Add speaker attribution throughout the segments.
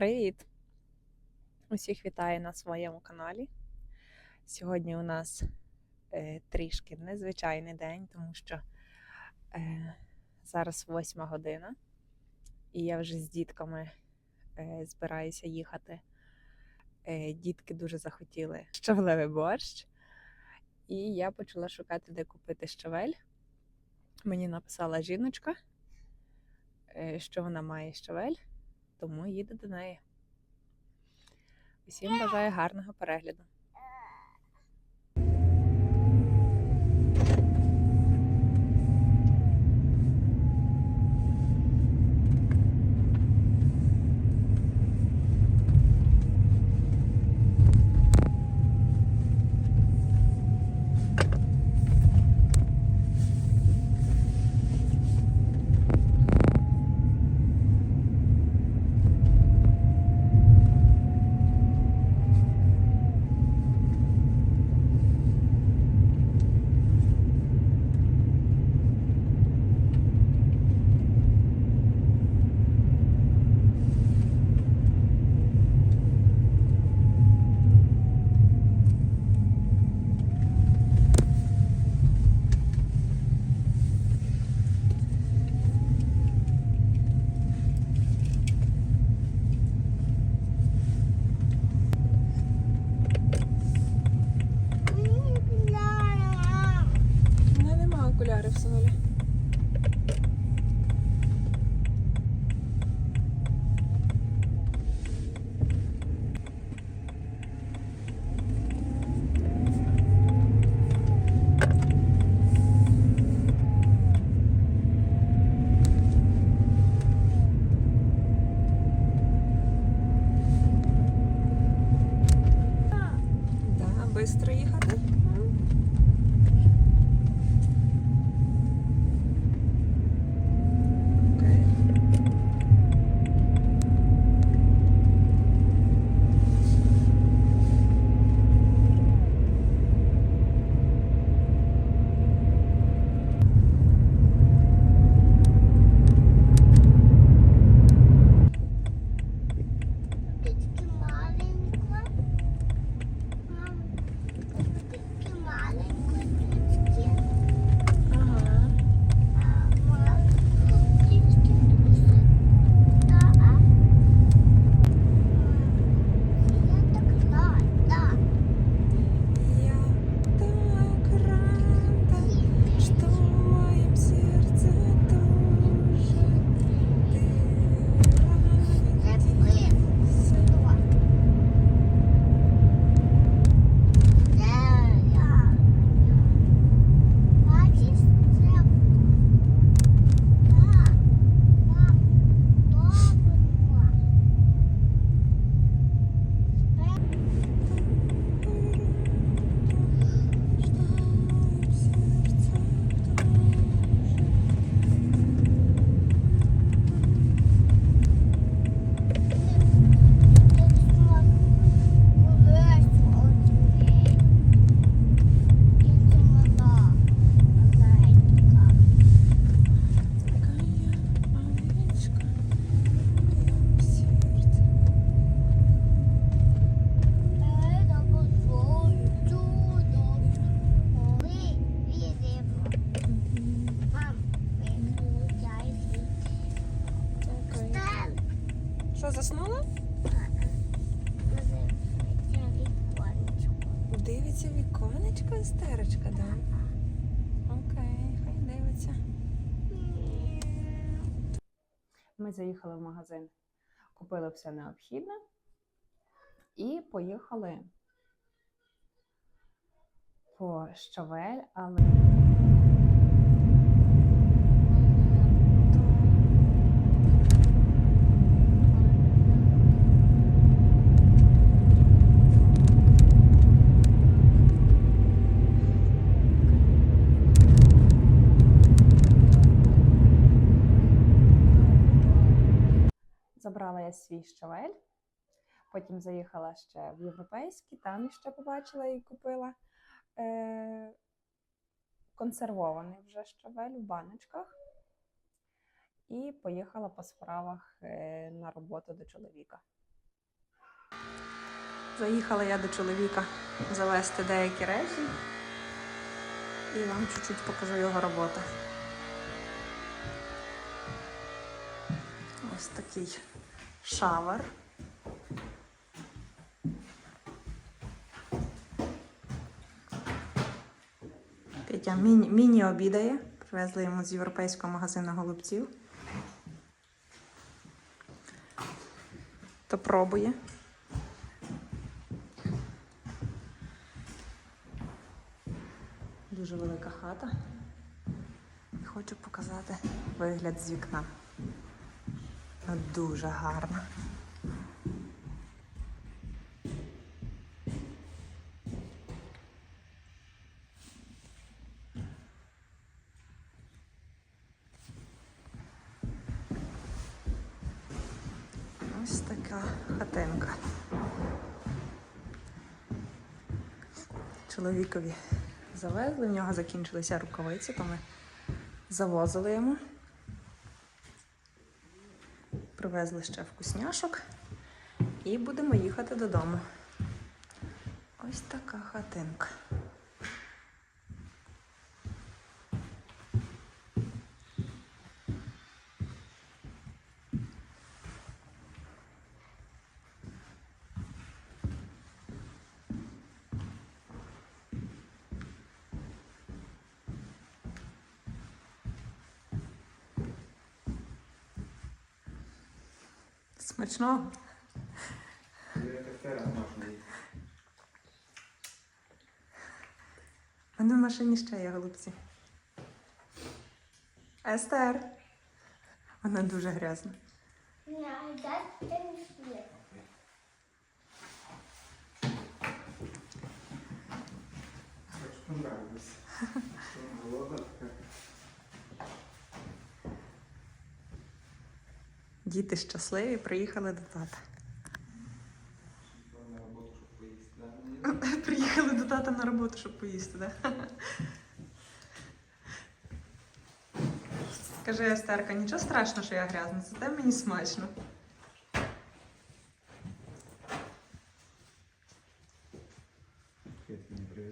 Speaker 1: Привіт! Усіх вітаю на своєму каналі. Сьогодні у нас е, трішки незвичайний день, тому що е, зараз восьма година, і я вже з дітками е, збираюся їхати. Е, дітки дуже захотіли щавлевий борщ, і я почала шукати, де купити щавель. Мені написала жіночка, е, що вона має щавель тому їде до неї. Усім бажаю гарного перегляду. Істеричка, да? Окей, хай дивиться. Ми заїхали в магазин, купили все необхідне і поїхали по щавель, але. Свій щавель, потім заїхала ще в європейський, там ще побачила і купила е- консервований вже щавель в баночках. І поїхала по справах е, на роботу до чоловіка. Заїхала я до чоловіка завести деякі речі і вам чуть-чуть покажу його роботу. Ось такий шавер. Петя міні, міні обідає. Привезли йому з європейського магазину голубців. То пробує. Дуже велика хата. Хочу показати вигляд з вікна. Дуже гарно. Ось така хатинка. Чоловікові завезли, в нього закінчилися рукавиці, то ми завозили йому. Привезли ще вкусняшок і будемо їхати додому. Ось така хатинка. Смачного. А ну в машині ще є голубці. Естер. Вона дуже грязна.
Speaker 2: Понравилось. Что, голодна
Speaker 1: Діти щасливі, приїхали до тата.
Speaker 2: Пішла на роботу, щоб поїсти.
Speaker 1: Приїхали до тата на роботу, щоб поїсти, так? Скажи, Естерка, нічого страшного, що я грязна, зате мені смачно.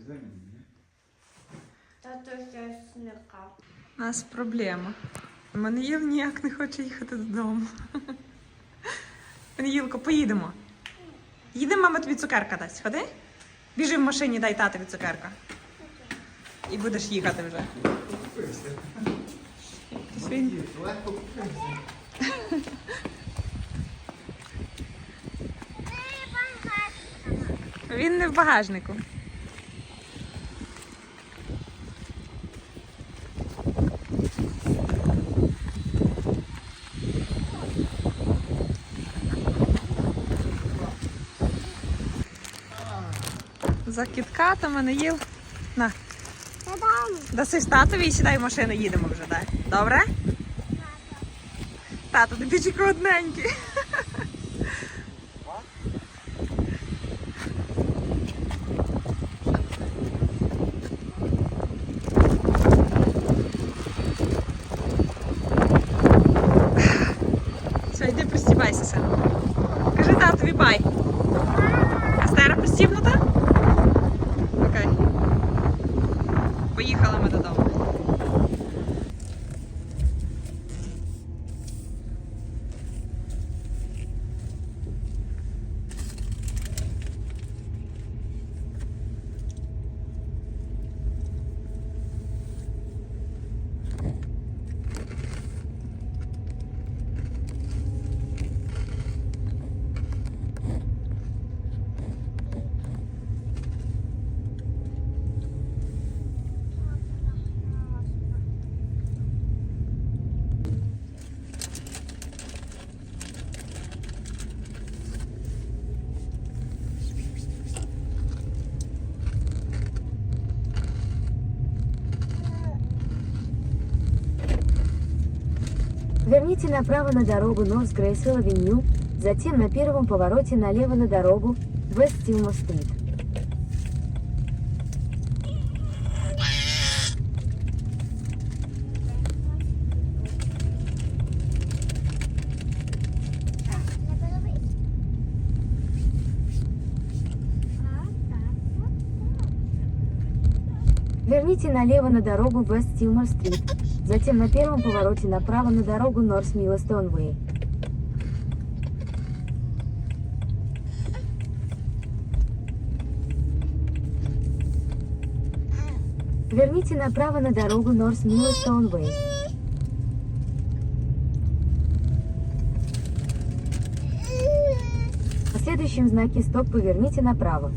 Speaker 2: Не?
Speaker 3: Тато ще śniega.
Speaker 1: У нас проблема. Маніїл ніяк не хоче їхати додому. Маніїлко, поїдемо. Їдемо, мама тобі цукерка дасть. Ходи. Біжи в машині, дай татові цукерка. І будеш їхати вже. Він. Він не в багажнику. За кіткатами не їв. На, даси татові і сідай в машину, їдемо вже, так? Добре? Тато, ти тільки одненький.
Speaker 4: Поверните направо на дорогу Норс Грейсвилл Авеню, затем на первом повороте налево на дорогу Вест Стилма Стрит. Верните налево на дорогу Вест Тилмор Стрит. Затем на первом повороте направо на дорогу Норс Миллестон Уэй. Верните направо на дорогу Норс Миллестон Уэй. На следующем знаке стоп поверните направо.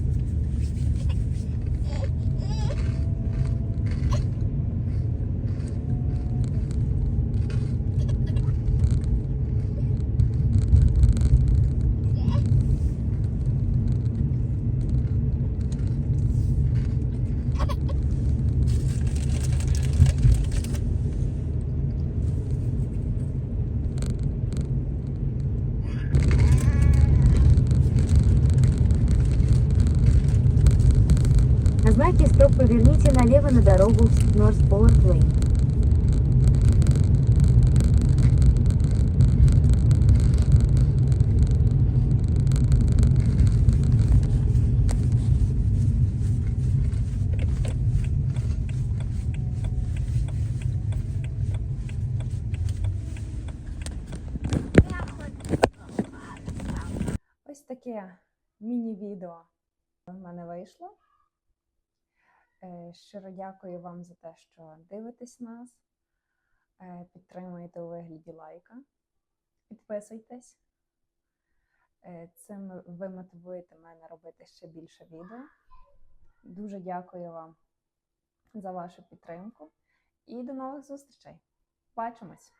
Speaker 4: Поверните налево на дорогу Норс Поллард Лейн.
Speaker 1: Ось таке міні-відео в мене вийшло. Е, Щиро дякую вам за те, що дивитесь нас. Е, Підтримуєте у вигляді лайка. Підписуйтесь. Е, Цим ви мотивуєте мене робити ще більше відео. Дуже дякую вам за вашу підтримку і до нових зустрічей. Бачимось!